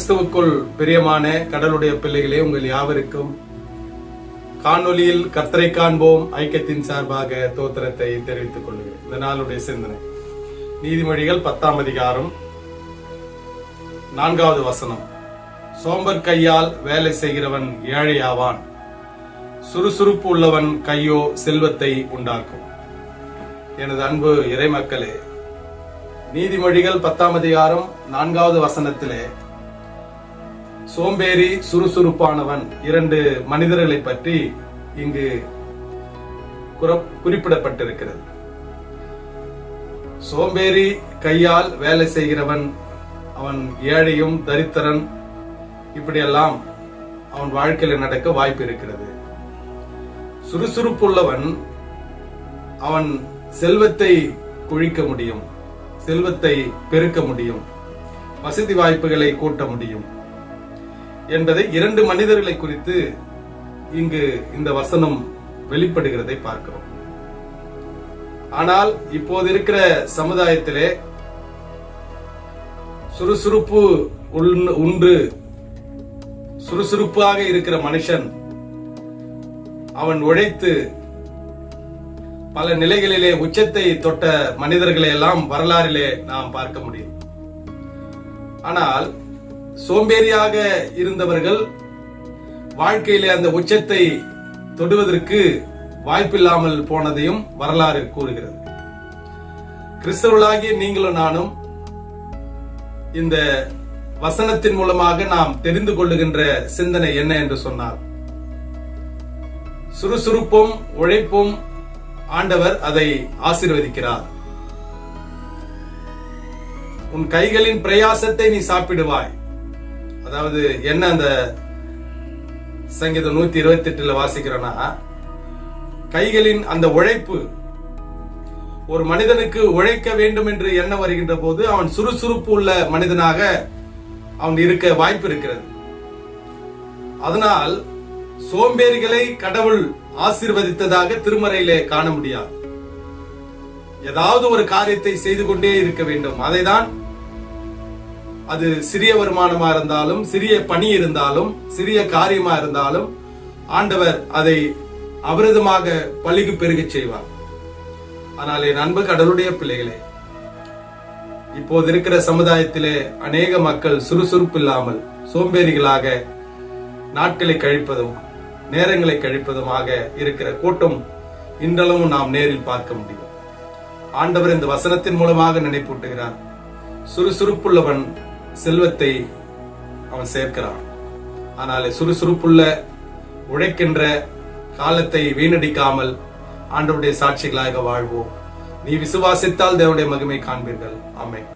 கிறிஸ்துவுக்குள் பிரியமான கடலுடைய பிள்ளைகளே உங்கள் யாவருக்கும் காணொலியில் கர்த்தரை காண்போம் ஐக்கியத்தின் சார்பாக தோத்திரத்தை தெரிவித்துக் கொள்கிறேன். இந்த நாளுடைய சிந்தனை. நீதிமொழிகள் பத்தாம் அதிகாரம் நான்காவது வசனம். சோம்பர் கையால் வேலை செய்கிறவன் ஏழையாவான். சுறுசுறுப்பு உள்ளவன் கையோ செல்வத்தை உண்டாக்கும். எனது அன்பு இறைமக்களே நீதிமொழிகள் பத்தாம் அதிகாரம் நான்காவது வசனத்திலே சோம்பேறி சுறுசுறுப்பானவன் இரண்டு மனிதர்களை பற்றி இங்கு குறிப்பிடப்பட்டிருக்கிறது. சோம்பேறி கையால் வேலை செய்கிறவன் அவன் ஏழையும் தரித்திரன் இப்படியெல்லாம் அவன் வாழ்க்கையில் நடக்க வாய்ப்பு இருக்கிறது. சுறுசுறுப்புள்ளவன் அவன் செல்வத்தை குழிக்க முடியும் செல்வத்தை பெருக்க முடியும் வசதி வாய்ப்புகளை கூட்ட முடியும். என்பதை இரண்டு மனிதர்களை குறித்து இங்கு இந்த வசனம் வெளிப்படுகிறதை பார்க்கிறோம். ஆனால் இப்போது இருக்கிற சமுதாயத்திலே சுறுசுறுப்பு உண்டு. சுறுசுறுப்பாக இருக்கிற மனுஷன் அவன் உழைத்து பல நிலைகளிலே உச்சத்தை தொட்ட மனிதர்களை எல்லாம் வரலாறிலே நாம் பார்க்க முடியும். ஆனால் சோம்பேறியாக இருந்தவர்கள் வாழ்க்கையில அந்த உச்சத்தை தொடுவதற்கு வாய்ப்பில்லாமல் போனதையும் வரலாறு கூறுகிறது. கிறிஸ்தவர்களாகிய நீங்களும் நானும் இந்த வசனத்தின் மூலமாக நாம் தெரிந்து கொள்ளுகின்ற சிந்தனை என்ன என்று சொன்னார் சுறுசுறுப்பும் உழைப்பும் ஆண்டவர் அதை ஆசீர்வதிக்கிறார். உன் கைகளின் பிரயாசத்தை நீ சாப்பிடுவாய். அதாவது என்ன அந்த சங்கீதம் நூத்தி இருபத்தி எட்டுல வாசிக்கிறோம்னா கைகளின் அந்த உழைப்பு ஒரு மனிதனுக்கு உழைக்க வேண்டும் என்று எண்ணம் வருகின்ற போது அவன் சுறுசுறுப்பு உள்ள மனிதனாக அவன் இருக்க வாய்ப்பு இருக்கிறது. அதனால் சோம்பேறிகளை கடவுள் ஆசீர்வதித்ததாக திருமறையிலே காண முடியாது. ஏதாவது ஒரு காரியத்தை செய்து கொண்டே இருக்க வேண்டும். அதைதான் அது சிறிய வருமானமா இருந்தாலும் சிறிய பணி இருந்தாலும் சிறிய காரியமா இருந்தாலும் ஆண்டவர் அதை அபிரதமாக பழிக்கு பெருகச் செய்வார். ஆனால் என் அன்பு கடவுளுடைய பிள்ளைகளே இப்போது இருக்கிற சமுதாயத்திலே அநேக மக்கள் சுறுசுறுப்பு இல்லாமல் சோம்பேறிகளாக நாட்களை கழிப்பதும் நேரங்களை கழிப்பதுமாக இருக்கிற கூட்டம் இன்றளவும் நாம் நேரில் பார்க்க முடியும். ஆண்டவர் இந்த வசனத்தின் மூலமாக நினைப்பூட்டுகிறார். சுறுசுறுப்புள்ளவன் செல்வத்தை அவன் சேர்க்கிறான். ஆனால் சுறுசுறுப்புள்ள உழைக்கின்ற காலத்தை வீணடிக்காமல் ஆண்டவருடைய சாட்சிகளாக வாழ்வோம். நீ விசுவாசித்தால் தேவனுடைய மகிமை காண்பீர்கள். ஆமென்.